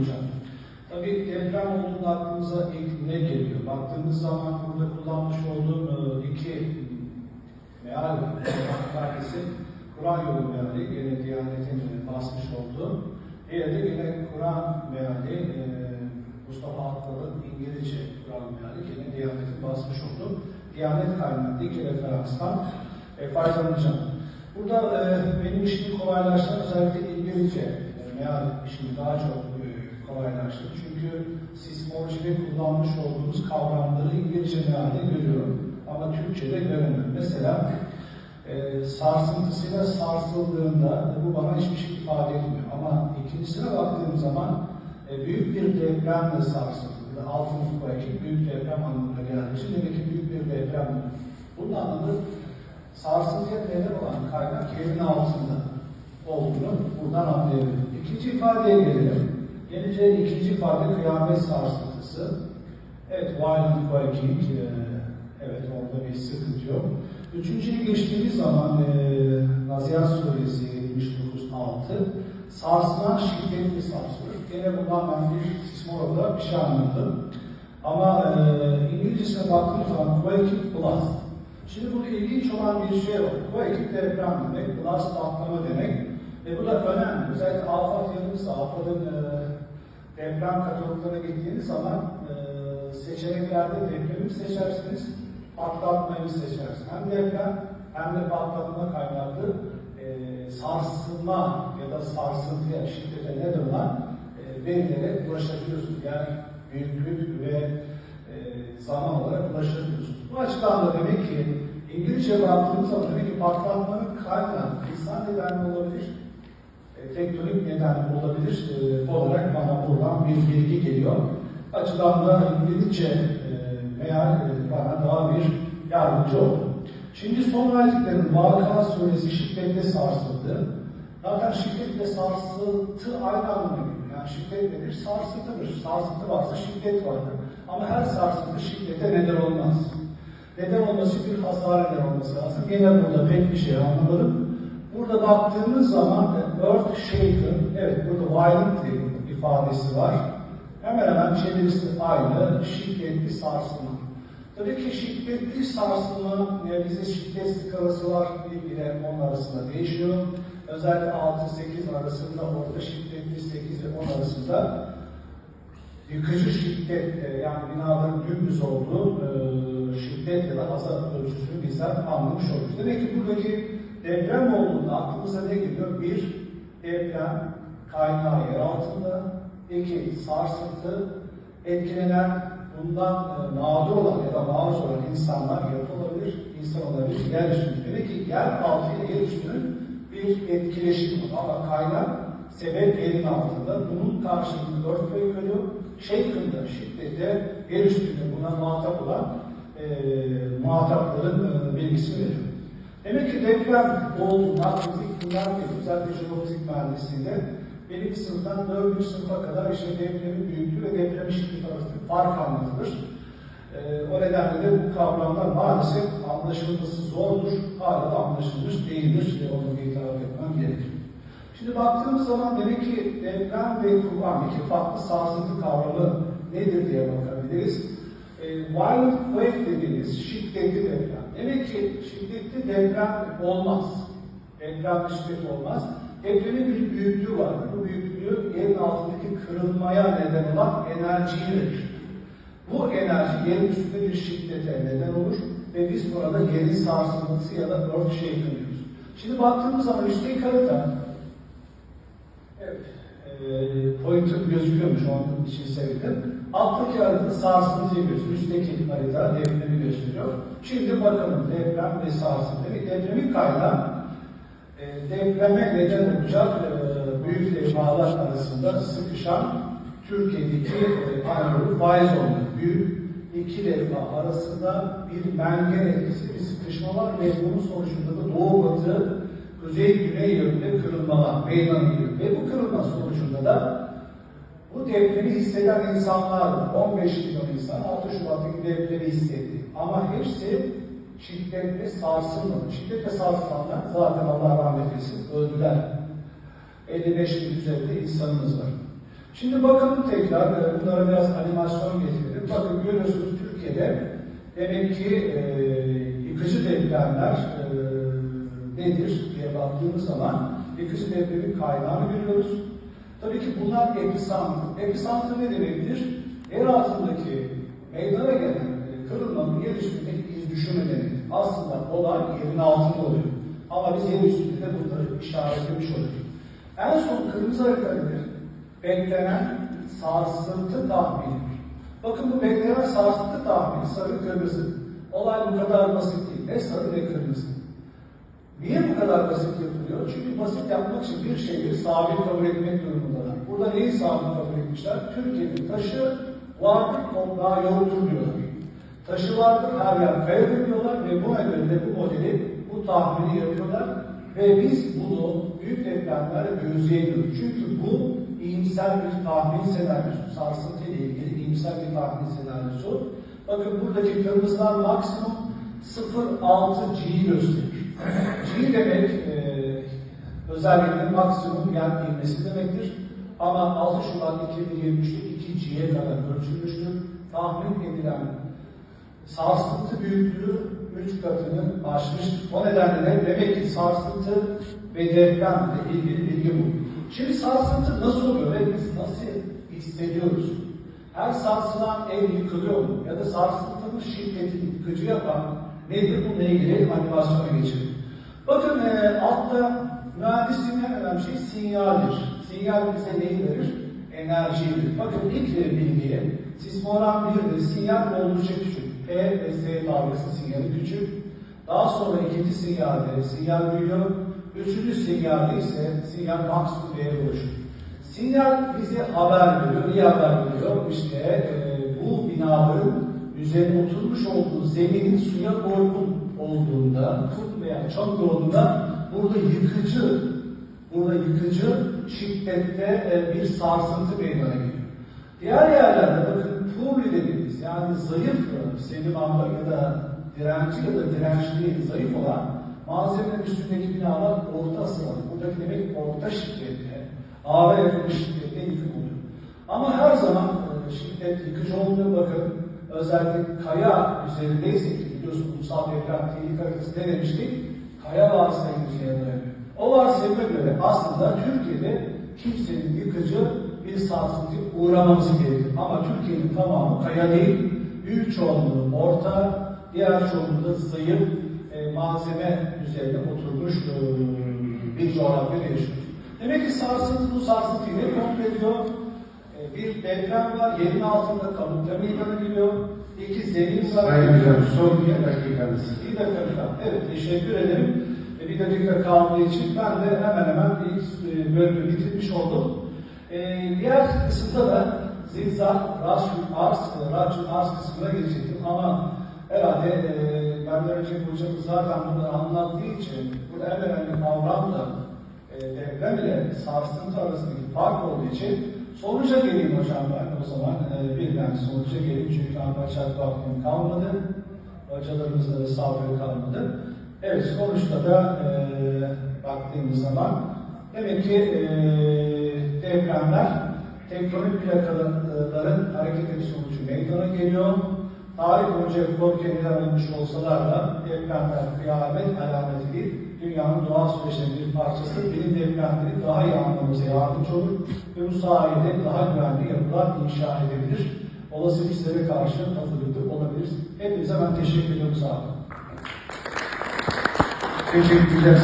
duyulacak. Tabii deprem olduğunda aklımıza ilk ne geliyor? Baktığımız zaman burada kullanmış olduğum e, iki meal tanesi Kur'an yolu meali, gene Diyanet'in e, basmış olduğu. Diğeri de yine Kur'an meali, e, Mustafa Akbal'ın İngilizce Kur'an meali, yine Diyanet'in basmış olduğu. Diyanet kaynaklı iki referanstan e, faydalanacağım. Burada e, benim işimi kolaylaştıran özellikle İngilizce e, meal işimi daha çok e, kolaylaştırdı. Çünkü sismolojide kullanmış olduğumuz kavramları İngilizce mealde görüyorum. Ama Türkçe'de göremiyorum. Mesela e, sarsıntısıyla sarsıldığında bu bana hiçbir şey ifade etmiyor. Ama ikincisine baktığım zaman e, büyük bir depremle sarsıldı. Altın kuvveti büyük deprem anlamına geldiği için demek ki büyük bir deprem. Bunun anlamı sarsıntıya neden olan kaynak yerin altında olduğunu buradan anlayabilirim. İkinci ifadeye gelelim. Gelince ikinci ifade kıyamet sarsıntısı. Evet, violent quaking, e, evet orada bir sıkıntı yok. Üçüncüye geçtiğimiz zaman e, Nazihat Suresi 79.6 sarsılan şiddetli sarsılır. Gene bundan ben bir sismologda bir şey anladım. Ama e, İngilizcesine baktığım zaman quaking blast. Şimdi burada ilginç olan bir şey var. Quaking deprem demek, blast patlama demek. E bu da önemli. Özellikle afet yanımızda, AFAD'ın e, deprem kataloglarına gittiğiniz zaman e, seçeneklerde depremi mi seçersiniz, patlatmayı seçersiniz? Hem deprem hem de patlatma kaynaklı e, sarsılma ya da sarsıntıya, şiddete neden olan e, verilere ulaşabiliyorsunuz. Yani büyüklük ve e, zaman olarak ulaşabiliyorsunuz. Bu açıdan da demek ki İngilizce baktığımız zaman demek ki patlatmanın kaynağı insan nedenli olabilir, e, tektonik neden olabilir e, olarak bana bir bilgi geliyor. Açıdan da İngilizce e, meal e, bana daha bir yardımcı oldu. Şimdi son verdiklerim Vaka suresi şiddetle sarsıldı. Zaten şiddetle sarsıntı aynı anlamına geliyor. Yani şiddet nedir? Sarsıntıdır. Sarsıntı varsa şiddet vardır. Ama her sarsıntı şiddete neden olmaz. Neden olması bir hasar neden olması lazım. Gene burada pek bir şey anlamadım. Burada baktığımız zaman earth shaken, evet burada violent diye ifadesi var. Hemen hemen çevirisi aynı, şiddetli sarsılma. Tabii ki şiddetli sarsılma, yani bize şiddet skalası var, 1 ile 10 arasında değişiyor. Özellikle 6-8 arasında, orada şiddetli 8 ve 10 arasında yıkıcı şiddet, e, yani binaların dümdüz olduğu e, şiddet ya da hasar ölçüsünü bizler anlamış oluruz. Demek ki buradaki deprem olduğunda aklımıza ne geliyor? Bir, deprem kaynağı yer altında. İki, sarsıntı, etkilenen, bundan e, mağdur olan ya da maruz olan insanlar yapı olabilir, insan olabilir, yer üstü. Demek ki yer altı ile yer üstünün bir etkileşimi var. Ama kaynak sebep yerin altında. Bunun karşılığında dört köy görüyor. Shaken'da şiddete, yer üstünde buna muhatap olan e, muhatapların e, bilgisini veriyor. Demek ki deprem olduğunda fizik bunlar bir özellikle jeofizik mühendisliğinde benim sınıftan dördüncü sınıfa kadar işte depremin büyüklüğü ve deprem şiddeti arasında fark anlatılır. Ee, o nedenle de bu kavramlar maalesef anlaşılması zordur, hala da anlaşılmış değildir. E, onu itiraf etmem gerekir. Şimdi baktığımız zaman demek ki deprem ve Kur'an iki farklı sarsıntı kavramı nedir diye bakabiliriz. E, violent quake dediğimiz şiddetli deprem. Demek ki şiddetli deprem olmaz. Deprem şiddet olmaz. Depremin bir büyüklüğü var. Bu büyüklüğü yerin altındaki kırılmaya neden olan enerjiyi verir. Bu enerji yerin üstünde bir şiddete neden olur ve biz burada yerin sarsılması ya da earth shaking diyoruz. Şimdi baktığımız zaman üstteki harita Evet. E, pointer gözüküyormuş onun için sevindim. Alttaki harita sarsıntıyı gösteriyor. Üstteki harita depremi gösteriyor. Şimdi bakalım deprem ve sarsıntı. Demek depremin kaynağı e, depreme neden olacak e, büyük levhalar arasında sıkışan Türkiye'deki e, Anadolu faiz oldu. Büyük iki levha arasında bir mengen etkisi, bir sıkışma var ve bunun sonucunda da doğu batı, kuzey güney yönünde kırılmalar meydana geliyor. Ve bu kırılma sonucunda da bu depremi hisseden insanlar var. 15 milyon insan 6 Şubat'taki depremi hissetti. Ama hepsi şiddetle sarsılmadı. Şiddetle sarsılanlar zaten Allah rahmet eylesin öldüler. 55 bin üzerinde insanımız var. Şimdi bakın tekrar, e, bunlara biraz animasyon getirelim. Bakın görüyorsunuz Türkiye'de demek ki e, yıkıcı depremler e, nedir diye baktığımız zaman yıkıcı depremin kaynağını görüyoruz. Tabii ki bunlar episantr. Episantr ne demektir? Yer altındaki meydana gelen e, kırılmanın yer üstündeki demektir. Aslında olay yerin altında oluyor. Ama biz yer üstünde bunları işaretlemiş oluyoruz. En son kırmızı haritadır. Beklenen sarsıntı tahmini. Bakın bu beklenen sarsıntı tahmini sarı kırmızı. Olay bu kadar basit değil. Ne sarı ne kırmızı. Niye bu kadar basit yapılıyor? Çünkü basit yapmak için bir şeyi sabit kabul etmek durumundalar. Burada neyi sabit kabul etmişler? Türkiye'nin taşı vardır, toprağı yoktur diyorlar. Taşı vardır, her yer kayadır diyorlar ve bu nedenle bu modeli, bu tahmini yapıyorlar. Ve biz bunu büyük depremlerle gözleyemiyoruz. Çünkü bu iyimser bir tahmin senaryosu. Sarsıntı ile ilgili iyimser bir tahmin senaryosu. Bakın buradaki kırmızılar maksimum 0.6 G'yi gösterir. G demek e, özellikle maksimum yer ilmesi demektir. Ama 6 Şubat 2023'te 2 G'ye kadar ölçülmüştür. Tahmin edilen sarsıntı büyüklüğü 3 katını aşmıştır. O nedenle de demek ki sarsıntı ve depremle ilgili bilgi bu. Şimdi sarsıntı nasıl oluyor ve biz nasıl hissediyoruz? Her sarsılan ev yıkılıyor mu? Ya da sarsıntının şiddetini yıkıcı yapan nedir? Bununla ilgili animasyona geçelim. Bakın e, altta mühendisliğin en önemli şey sinyaldir. Sinyal bize neyi verir? Enerjiyi verir. Bakın ilk bilgiye sismogram 1'de sinyal oldukça küçük. P ve S dalgası sinyali küçük. Daha sonra ikinci sinyalde sinyal büyüyor. Üçüncü sinyalde ise sinyal maksimum değeri ulaşıyor. Sinyal bize haber veriyor, iyi haber veriyor. İşte e, bu binaların üzerine oturmuş olduğu zeminin suya doygun olduğunda, tut veya çok olduğunda burada yıkıcı, burada yıkıcı şiddette e, bir sarsıntı meydana geliyor. Diğer yerlerde bakın purli dediğimiz yani zayıf sedimanlı ya da direnci ya da dirençli zayıf olan malzemenin üstündeki binalar orta sıralı. Buradaki demek orta şiddette, ağır yakın şiddette yıkım oluyor. Ama her zaman e, şiddet yıkıcı olmuyor. Bakın özellikle kaya üzerindeyse ki biliyorsunuz ulusal deprem tehlike haritası ne demiştik? Kaya varsayım üzerine dayanıyor. O varsayıma göre aslında Türkiye'de kimsenin yıkıcı bir sarsıntıya uğramaması gerekir. Ama Türkiye'nin tamamı kaya değil, büyük çoğunluğu orta, diğer çoğunluğu da zayıf e, malzeme üzerine oturmuş e, bir coğrafyada yaşıyoruz. Demek ki sarsıntı bu sarsıntıyı ne kontrol ediyor? E, bir deprem var, yerin altında kabukta meydana geliyor. İki zemin var. Sayın Hocam son bir dakikanız. Bir dakika. Evet, teşekkür ederim. E, Bir dakika kaldığı için ben de hemen hemen ilk e, bölümü bitirmiş oldum. E, diğer kısımda da zigzag, rasyum, arz, rasyum, arz kısmına geçecektim ama herhalde e, benden önceki hocamız zaten bunu anlattığı için burada en önemli kavram da e, deprem ile sarsıntı arasındaki fark olduğu için sonuca geleyim hocam ben o zaman e, birden sonuca geleyim çünkü anlatacak vaktim kalmadı. Hocalarımızla da sabrı kalmadı. Evet sonuçta da e, baktığımız zaman demek ki e, depremler tektonik plakaların hareketleri sonucu meydana geliyor. Tarih boyunca kendiler olmuş olsalar da depremler kıyamet alameti değil, dünyanın doğal süreçlerinin bir parçası. Bilim depremleri daha iyi anlamamıza yardımcı olur ve bu sayede daha güvenli yapılar inşa edebilir. Olası risklere karşı hazırlıklı olabiliriz. Hepinize ben teşekkür ediyorum. Sağ olun. Teşekkürler.